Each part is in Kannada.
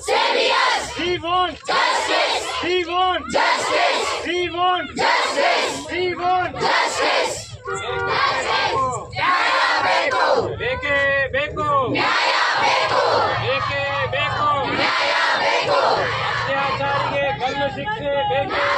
Saviors. We want Justice. We want Justice. We want Justice. We want Justice. ನ್ಯಾಯ ಬೇಕು ಬೇಕೇ ಬೇಕು ನ್ಯಾಯ ಬೇಕು ಬೇಕೇ ಬೇಕು ನ್ಯಾಯ ಬೇಕು ಅತ್ಯಾಚಾರಿಗೆ ಗಲ್ಲು ಶಿಕ್ಷೆ ಬೇಕೇ ಬೇಕು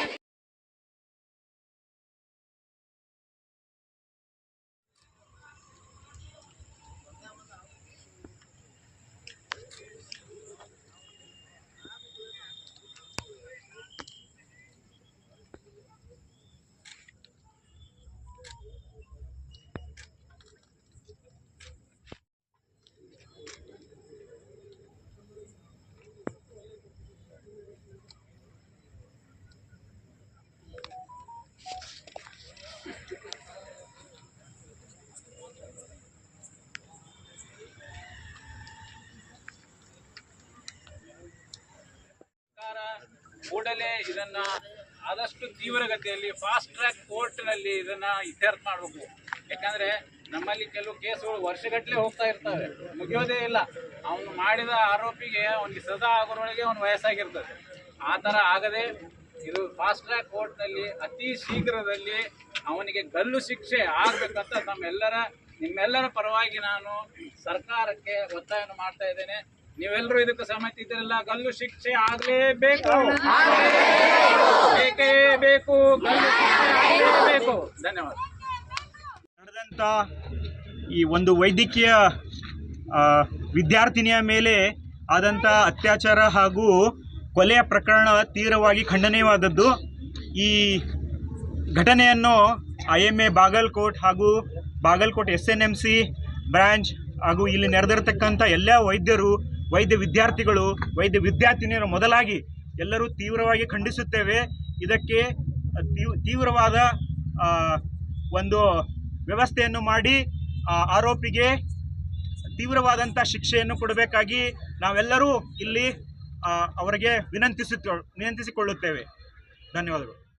ಕೂಡಲೇ ಇದನ್ನ ಆದಷ್ಟು ತೀವ್ರಗತಿಯಲ್ಲಿ ಫಾಸ್ಟ್ ಟ್ರ್ಯಾಕ್ ಕೋರ್ಟ್ನಲ್ಲಿ ಇದನ್ನ ಇತ್ಯರ್ಥ ಮಾಡಬೇಕು. ಯಾಕಂದ್ರೆ ನಮ್ಮಲ್ಲಿ ಕೆಲವು ಕೇಸುಗಳು ವರ್ಷಗಟ್ಟಲೆ ಹೋಗ್ತಾ ಇರ್ತವೆ. ಮುಗಿಯೋದೇ ಇಲ್ಲ. ಅವನು ಮಾಡಿದ ಆರೋಪಿಗೆ ಅವನಿಗೆ ಸದಾ ಆಗೋರೊಳಗೆ ಅವನು ವಯಸ್ಸಾಗಿರ್ತದೆ. ಆ ಥರ ಆಗದೆ ಇದು ಫಾಸ್ಟ್ ಟ್ರ್ಯಾಕ್ ಕೋರ್ಟ್ನಲ್ಲಿ ಅತಿ ಶೀಘ್ರದಲ್ಲಿ ಅವನಿಗೆ ಗಲ್ಲು ಶಿಕ್ಷೆ ಆಗಬೇಕಂತ ನಮ್ಮೆಲ್ಲರ ನಿಮ್ಮೆಲ್ಲರ ಪರವಾಗಿ ನಾನು ಸರ್ಕಾರಕ್ಕೆ ಒತ್ತಾಯವನ್ನು ಮಾಡ್ತಾ ಇದ್ದೇನೆ. ನೀವೆಲ್ಲರೂ ಇದಕ್ಕೆ ಸಹಮತಿ ಇದ್ರಲ್ಲ ಗಲ್ಲು ಶಿಕ್ಷೆ ಆಗಲೇಬೇಕು ಬೇಕೇ. ಬೇಕು? ಗಲ್ಲು ಶಿಕ್ಷೆ ಆಗಲೇಬೇಕು ಧನ್ಯವಾದ. ನಡೆದಂಥ ಈ ಒಂದು ವೈದ್ಯಕೀಯ ವಿದ್ಯಾರ್ಥಿನಿಯ ಮೇಲೆ ಆದಂಥ ಅತ್ಯಾಚಾರ ಹಾಗೂ ಕೊಲೆಯ ಪ್ರಕರಣ ತೀವ್ರವಾಗಿ ಖಂಡನೀಯವಾದದ್ದು. ಈ ಘಟನೆಯನ್ನು ಐ ಎಂ ಎ ಬಾಗಲ್ಕೋಟ್ ಹಾಗೂ Bagalkot S N M C branch ಹಾಗೂ ಇಲ್ಲಿ ನೆರೆದಿರತಕ್ಕಂಥ ಎಲ್ಲ ವೈದ್ಯರು ವೈದ್ಯ ವಿದ್ಯಾರ್ಥಿಗಳು, ವೈದ್ಯ ವಿದ್ಯಾರ್ಥಿನಿಯರು ಮೊದಲಾಗಿ ಎಲ್ಲರೂ ತೀವ್ರವಾಗಿ ಖಂಡಿಸುತ್ತೇವೆ. ಇದಕ್ಕೆ ತೀವ್- ತೀವ್ರವಾದ ಒಂದು ವ್ಯವಸ್ಥೆಯನ್ನು ಮಾಡಿ ಆರೋಪಿಗೆ ತೀವ್ರವಾದಂಥ ಶಿಕ್ಷೆಯನ್ನು ಕೊಡಬೇಕಾಗಿ ನಾವೆಲ್ಲರೂ ಇಲ್ಲಿ ಅವರಿಗೆ ವಿನಂತಿಸುತ್ತ ವಿನಂತಿಸಿಕೊಳ್ಳುತ್ತೇವೆ. ಧನ್ಯವಾದಗಳು.